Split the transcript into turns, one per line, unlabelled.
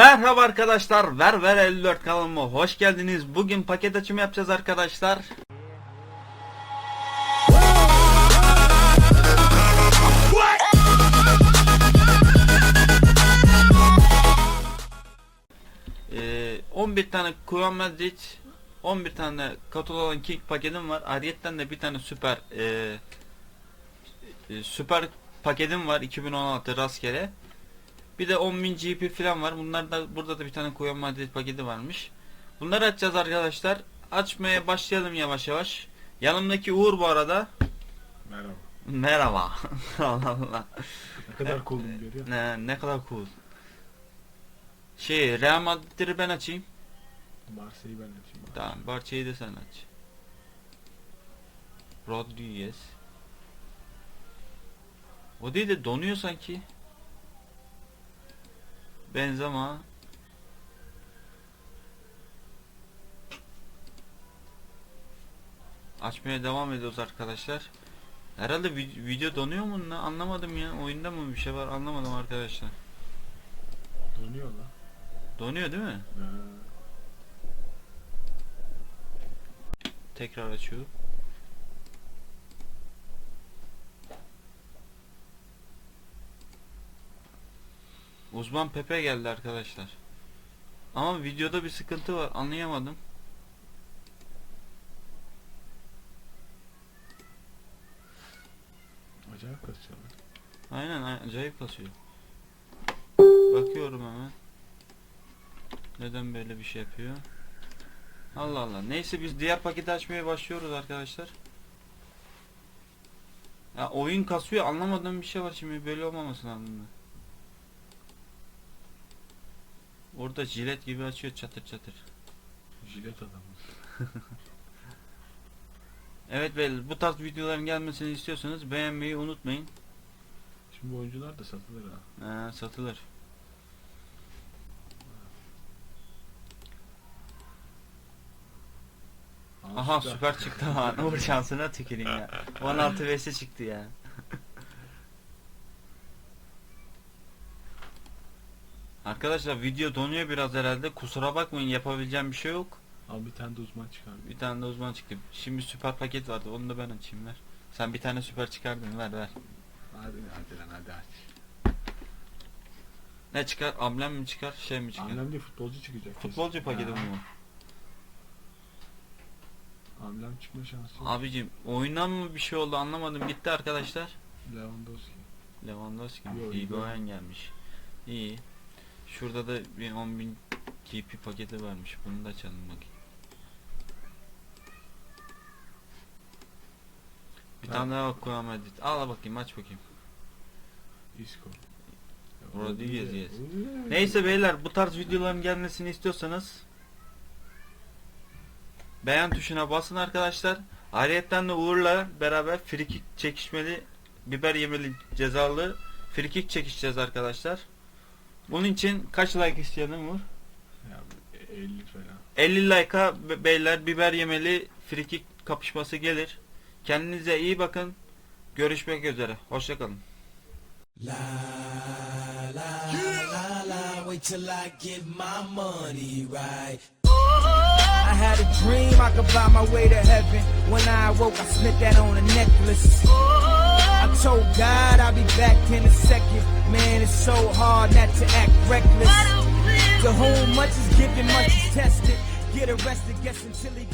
Merhaba arkadaşlar, Ver Ver 54 kanalıma hoş geldiniz. Bugün paket açımı yapacağız arkadaşlar. Ee, 11 tane Kuvan Madrid, 11 tane Katolan King paketim var. Ayrıyeten de bir tane süper e, e, süper paketim var 2016 rastgele. Bir de 10.000 GP falan var. Bunlar da burada da bir tane Kuvan Madrid paketi varmış. Bunları açacağız arkadaşlar. Açmaya başlayalım yavaş yavaş. Yanımdaki Uğur bu arada.
Merhaba.
Merhaba. Allah Allah.
Ne kadar cool'um görüyor.
Ne, ne kadar cool. Şey Real Madrid'i ben açayım.
Marseille'yi ben açayım.
Tamam Barça'yı da sen aç. Rodriguez. O değil de donuyor sanki. Benzema. Açmaya devam ediyoruz arkadaşlar. Herhalde vi- video donuyor mu ne anlamadım ya. Oyunda mı bir şey var anlamadım arkadaşlar.
Dönüyor lan.
Donuyor değil mi?
Ee,
Tekrar açıyor. Uzman Pepe geldi arkadaşlar. Ama videoda bir sıkıntı var. Anlayamadım.
acayip kasıyor.
Aynen ay- acayip kasıyor. Bakıyorum hemen. Neden böyle bir şey yapıyor? Allah Allah. Neyse biz diğer paketi açmaya başlıyoruz arkadaşlar. Ya oyun kasıyor anlamadığım bir şey var şimdi böyle olmaması lazım. Orada jilet gibi açıyor çatır çatır.
Jilet adamı.
Evet beyler bu tarz videoların gelmesini istiyorsanız beğenmeyi unutmayın.
Şimdi bu oyuncular da satılır ha.
Ee, satılır. Aha süper çıktı ha. Uğur şansına tüküreyim ya. 16 vs çıktı ya. Arkadaşlar video donuyor biraz herhalde. Kusura bakmayın yapabileceğim bir şey yok.
Al bir tane de uzman çıkar.
Bir tane de uzman çıktı. Şimdi süper paket vardı. Onu da ben açayım ver. Sen bir tane süper çıkardın ver ver.
Hadi hadi lan hadi aç.
Ne çıkar? Amblem mi çıkar? Şey mi çıkar?
Amblem değil futbolcu çıkacak. kesin.
Futbolcu paketi mi bu?
Amblem çıkma şansı yok.
Abicim oyundan mı bir şey oldu anlamadım. Gitti arkadaşlar.
Lewandowski.
Lewandowski.
Yo,
Higuain gelmiş. İyi. Şurada da bir 10.000 GP paketi varmış. Bunu da açalım bakayım. Bir
Ha.
tane daha koyalım edit. Al bakayım aç bakayım.
Isco.
Rodriguez, yes. Neyse beyler bu tarz videoların gelmesini istiyorsanız beğen tuşuna basın arkadaşlar. Ayrıyetten de Uğur'la beraber frikik çekişmeli biber yemeli cezalı frikik çekişeceğiz arkadaşlar. Bunun için kaç like isteyelim Uğur?
Ya, 50 falan.
50 like'a be- beyler biber yemeli frikik kapışması gelir. Kendinize iyi bakın. Görüşmek üzere. Hoşçakalın.
La la la la, wait till I get my money right. I had a dream I could buy my way to heaven. When I awoke, I slipped that on a necklace. I told God I'll be back in a second. Man, so hard not to act reckless. To whom much is given, much is tested. Get arrested, guess until he get.